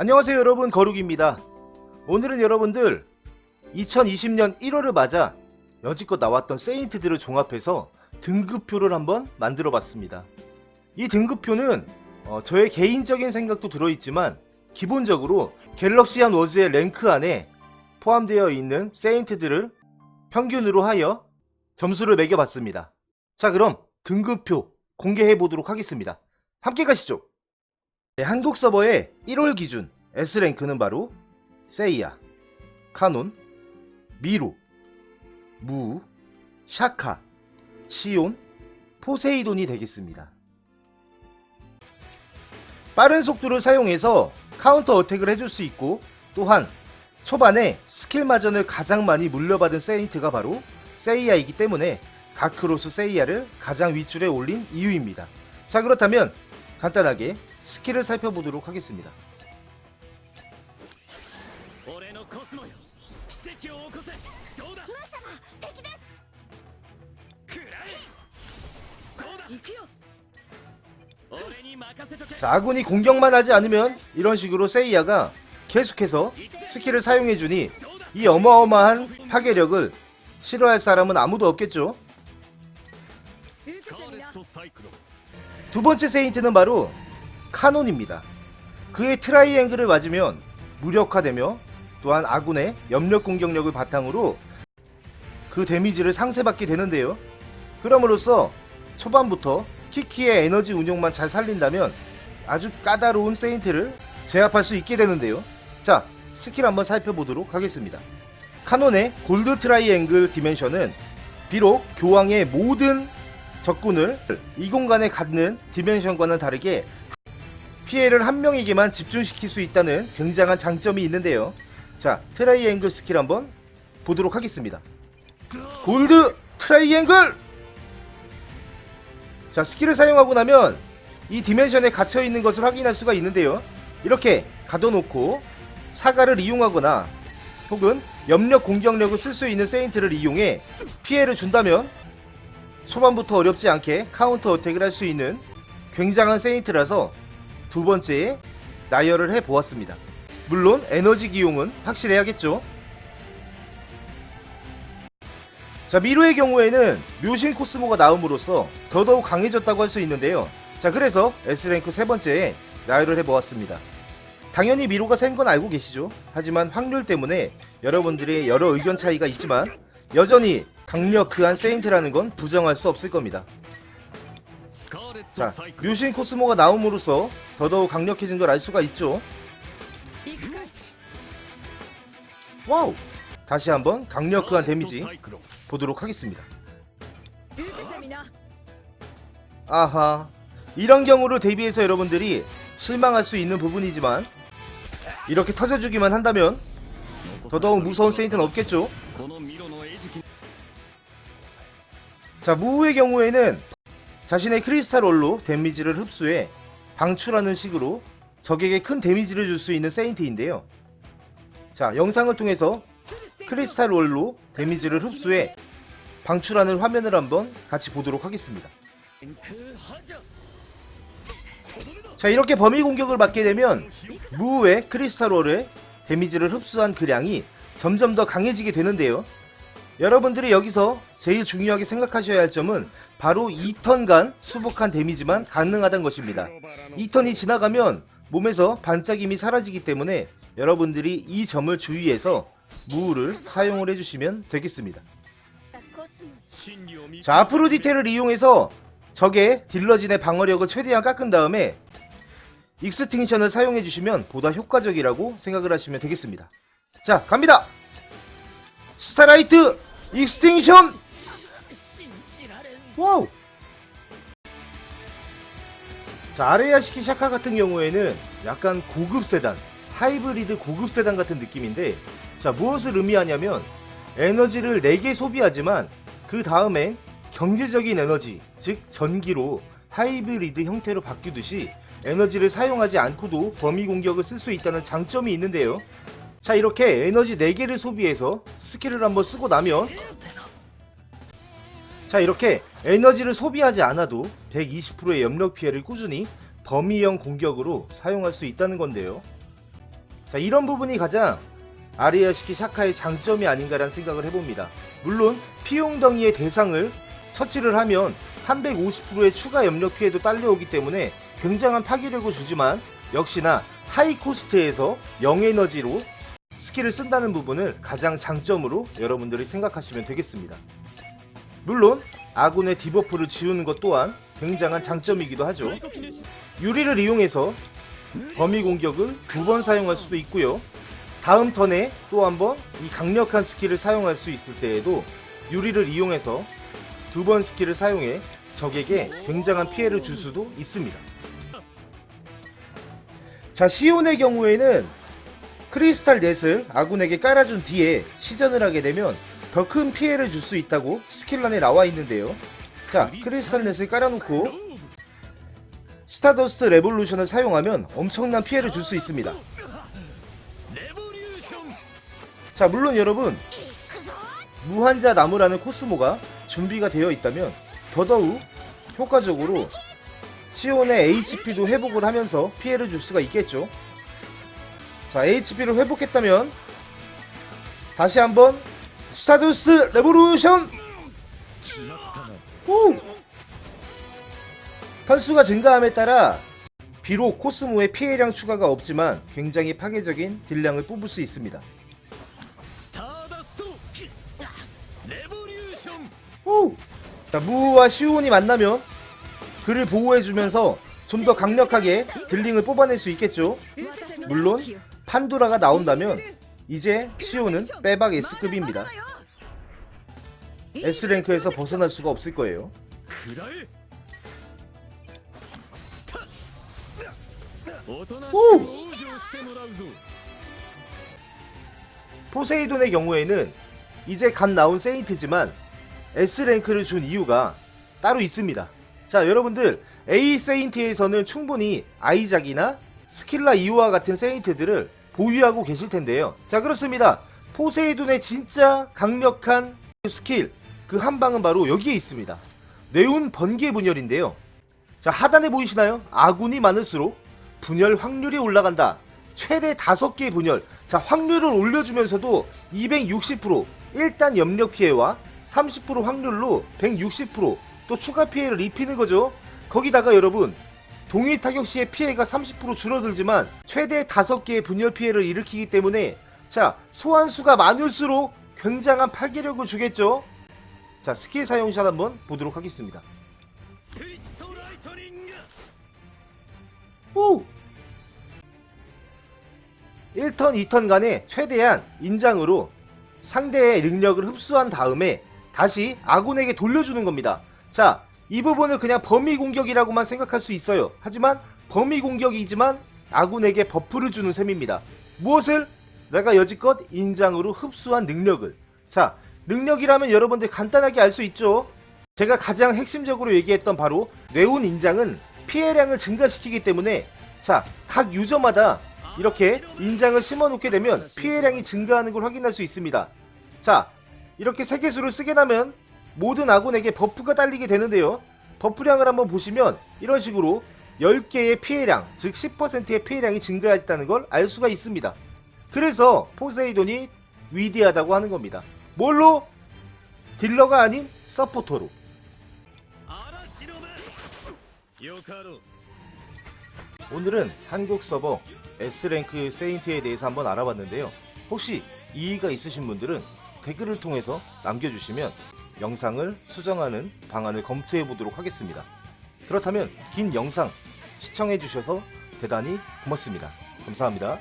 안녕하세요 여러분 거룩입니다. 오늘은 여러분들 2020년 1월을 맞아 여지껏 나왔던 세인트들을 종합해서 등급표를 한번 만들어 봤습니다. 이 등급표는 어, 저의 개인적인 생각도 들어있지만 기본적으로 갤럭시안 워즈의 랭크 안에 포함되어 있는 세인트들을 평균으로 하여 점수를 매겨봤습니다. 자 그럼 등급표 공개해 보도록 하겠습니다. 함께 가시죠. 네, 한국 서버의 1월 기준 S랭크는 바로 세이야, 카논, 미루, 무, 샤카, 시온, 포세이돈이 되겠습니다. 빠른 속도를 사용해서 카운터 어택을 해줄 수 있고 또한 초반에 스킬 마전을 가장 많이 물려받은 세인트가 바로 세이야이기 때문에 가크로스 세이야를 가장 윗줄에 올린 이유입니다. 자 그렇다면 간단하게 스킬을 살펴보도록 하겠습니다. 자, 아군이 공격만 하지 않으면 이런 식으로 세이야가 계속해서 스킬을 사용해주니 이 어마어마한 파괴력을 싫어할 사람은 아무도 없겠죠. 두 번째 세인트는 바로 카논입니다. 그의 트라이앵글을 맞으면 무력화되며 또한 아군의 염력 공격력을 바탕으로 그 데미지를 상쇄받게 되는데요. 그럼으로써 초반부터 키키의 에너지 운용만 잘 살린다면 아주 까다로운 세인트를 제압할 수 있게 되는데요. 자, 스킬 한번 살펴보도록 하겠습니다. 카논의 골드 트라이앵글 디멘션은 비록 교황의 모든 적군을 이 공간에 갖는 디멘션과는 다르게 피해를 한 명에게만 집중시킬 수 있다는 굉장한 장점이 있는데요. 자, 트라이앵글 스킬 한번 보도록 하겠습니다. 골드 트라이앵글! 자, 스킬을 사용하고 나면 이 디멘션에 갇혀 있는 것을 확인할 수가 있는데요. 이렇게 가둬놓고 사가를 이용하거나 혹은 염력 공격력을 쓸 수 있는 세인트를 이용해 피해를 준다면 초반부터 어렵지 않게 카운터 어택을 할 수 있는 굉장한 세인트라서 두 번째에 나열을 해 보았습니다. 물론 에너지 기용은 확실해야겠죠. 자 미로의 경우에는 묘신 코스모가 나옴으로써 더더욱 강해졌다고 할 수 있는데요. 자 그래서 S랭크 세 번째에 나열을 해 보았습니다. 당연히 미로가 센 건 알고 계시죠. 하지만 확률 때문에 여러분들의 여러 의견 차이가 있지만 여전히 강력한 세인트라는 건 부정할 수 없을 겁니다. 자, 류신 코스모가 나옴으로써 더더욱 강력해진 걸 알 수가 있죠. 와우! 다시 한번 강력한 데미지 보도록 하겠습니다. 아하. 이런 경우를 대비해서 여러분들이 실망할 수 있는 부분이지만 이렇게 터져주기만 한다면 더더욱 무서운 세인트는 없겠죠? 자, 무우의 경우에는 자신의 크리스탈 올로 데미지를 흡수해 방출하는 식으로 적에게 큰 데미지를 줄 수 있는 세인트인데요. 자, 영상을 통해서 크리스탈 월로 데미지를 흡수해 방출하는 화면을 한번 같이 보도록 하겠습니다. 자, 이렇게 범위 공격을 받게 되면 무의 크리스탈 월의 데미지를 흡수한 그량이 점점 더 강해지게 되는데요. 여러분들이 여기서 제일 중요하게 생각하셔야 할 점은 바로 2턴간 수복한 데미지만 가능하단 것입니다. 2턴이 지나가면 몸에서 반짝임이 사라지기 때문에 여러분들이 이 점을 주의해서 무우를 사용을 해주시면 되겠습니다. 자 아프로디테를 이용해서 적의 딜러진의 방어력을 최대한 깎은 다음에 익스팅션을 사용해주시면 보다 효과적이라고 생각을 하시면 되겠습니다. 자 갑니다! 스타라이트 익스팅션! 와우! 자, 아레야시키 샤카 같은 경우에는 약간 고급 세단, 하이브리드 고급 세단 같은 느낌인데, 자, 무엇을 의미하냐면, 에너지를 4개 소비하지만, 그 다음엔 경제적인 에너지, 즉, 전기로 하이브리드 형태로 바뀌듯이 에너지를 사용하지 않고도 범위 공격을 쓸 수 있다는 장점이 있는데요. 자, 이렇게 에너지 4개를 소비해서 스킬을 한번 쓰고 나면, 자 이렇게 에너지를 소비하지 않아도 120%의 염력 피해를 꾸준히 범위형 공격으로 사용할 수 있다는 건데요. 자, 이런 부분이 가장 아리아시키 샤카의 장점이 아닌가라는 생각을 해봅니다. 물론 피용덩이의 대상을 처치를 하면 350%의 추가 염력 피해도 딸려오기 때문에 굉장한 파괴력을 주지만 역시나 하이 코스트에서 영에너지로 스킬을 쓴다는 부분을 가장 장점으로 여러분들이 생각하시면 되겠습니다. 물론 아군의 디버프를 지우는 것 또한 굉장한 장점이기도 하죠. 유리를 이용해서 범위 공격을 두 번 사용할 수도 있고요. 다음 턴에 또 한 번 이 강력한 스킬을 사용할 수 있을 때에도 유리를 이용해서 두 번 스킬을 사용해 적에게 굉장한 피해를 줄 수도 있습니다. 자, 시온의 경우에는 크리스탈 넷을 아군에게 깔아준 뒤에 시전을 하게 되면 더 큰 피해를 줄 수 있다고 스킬란에 나와 있는데요. 자, 크리스탈 넷을 깔아놓고 스타더스트 레볼루션을 사용하면 엄청난 피해를 줄 수 있습니다. 자, 물론 여러분 무한자 나무라는 코스모가 준비가 되어 있다면 더더욱 효과적으로 시온의 HP도 회복을 하면서 피해를 줄 수가 있겠죠. 자, HP를 회복했다면 다시 한번 스타듀스 레볼루션 오! 턴수가 증가함에 따라 비록 코스모의 피해량 추가가 없지만 굉장히 파괴적인 딜량을 뽑을 수 있습니다. 자, 무와 시온이 만나면 그를 보호해주면서 좀 더 강력하게 딜링을 뽑아낼 수 있겠죠. 물론 판도라가 나온다면 이제 시오는 빼박 S급입니다. S랭크에서 벗어날 수가 없을 거예요. 오! 포세이돈의 경우에는 이제 갓 나온 세인트지만 S랭크를 준 이유가 따로 있습니다. 자 여러분들 A 세인트에서는 충분히 아이작이나 스킬라 이오와 같은 세인트들을 보유하고 계실 텐데요. 자, 그렇습니다. 포세이돈의 진짜 강력한 스킬 그 한 방은 바로 여기에 있습니다. 네온 번개 분열인데요. 자, 하단에 보이시나요? 아군이 많을수록 분열 확률이 올라간다. 최대 5개의 분열. 자, 확률을 올려주면서도 260%, 일단 염력 피해와 30% 확률로 160%또 추가 피해를 입히는 거죠. 거기다가 여러분, 동일 타격 시에 피해가 30% 줄어들지만 최대 5개의 분열 피해를 일으키기 때문에 자 소환수가 많을수록 굉장한 파괴력을 주겠죠? 자 스킬 사용샷 한번 보도록 하겠습니다. 오! 1턴 2턴 간에 최대한 인장으로 상대의 능력을 흡수한 다음에 다시 아군에게 돌려주는 겁니다. 자 이 부분을 그냥 범위 공격이라고만 생각할 수 있어요. 하지만 범위 공격이지만 아군에게 버프를 주는 셈입니다. 무엇을? 내가 여지껏 인장으로 흡수한 능력을. 자, 능력이라면 여러분들 간단하게 알 수 있죠. 제가 가장 핵심적으로 얘기했던 바로 뇌운 인장은 피해량을 증가시키기 때문에 자, 각 유저마다 이렇게 인장을 심어 놓게 되면 피해량이 증가하는 걸 확인할 수 있습니다. 자, 이렇게 세개수를 쓰게 되면 모든 아군에게 버프가 딸리게 되는데요. 버프량을 한번 보시면 이런 식으로 10개의 피해량, 즉 10%의 피해량이 증가했다는 걸 알 수가 있습니다. 그래서 포세이돈이 위대하다고 하는 겁니다. 뭘로? 딜러가 아닌 서포터로. 오늘은 한국 서버 S랭크 세인트에 대해서 한번 알아봤는데요. 혹시 이의가 있으신 분들은 댓글을 통해서 남겨주시면 영상을 수정하는 방안을 검토해 보도록 하겠습니다. 그렇다면 긴 영상 시청해 주셔서 대단히 고맙습니다. 감사합니다.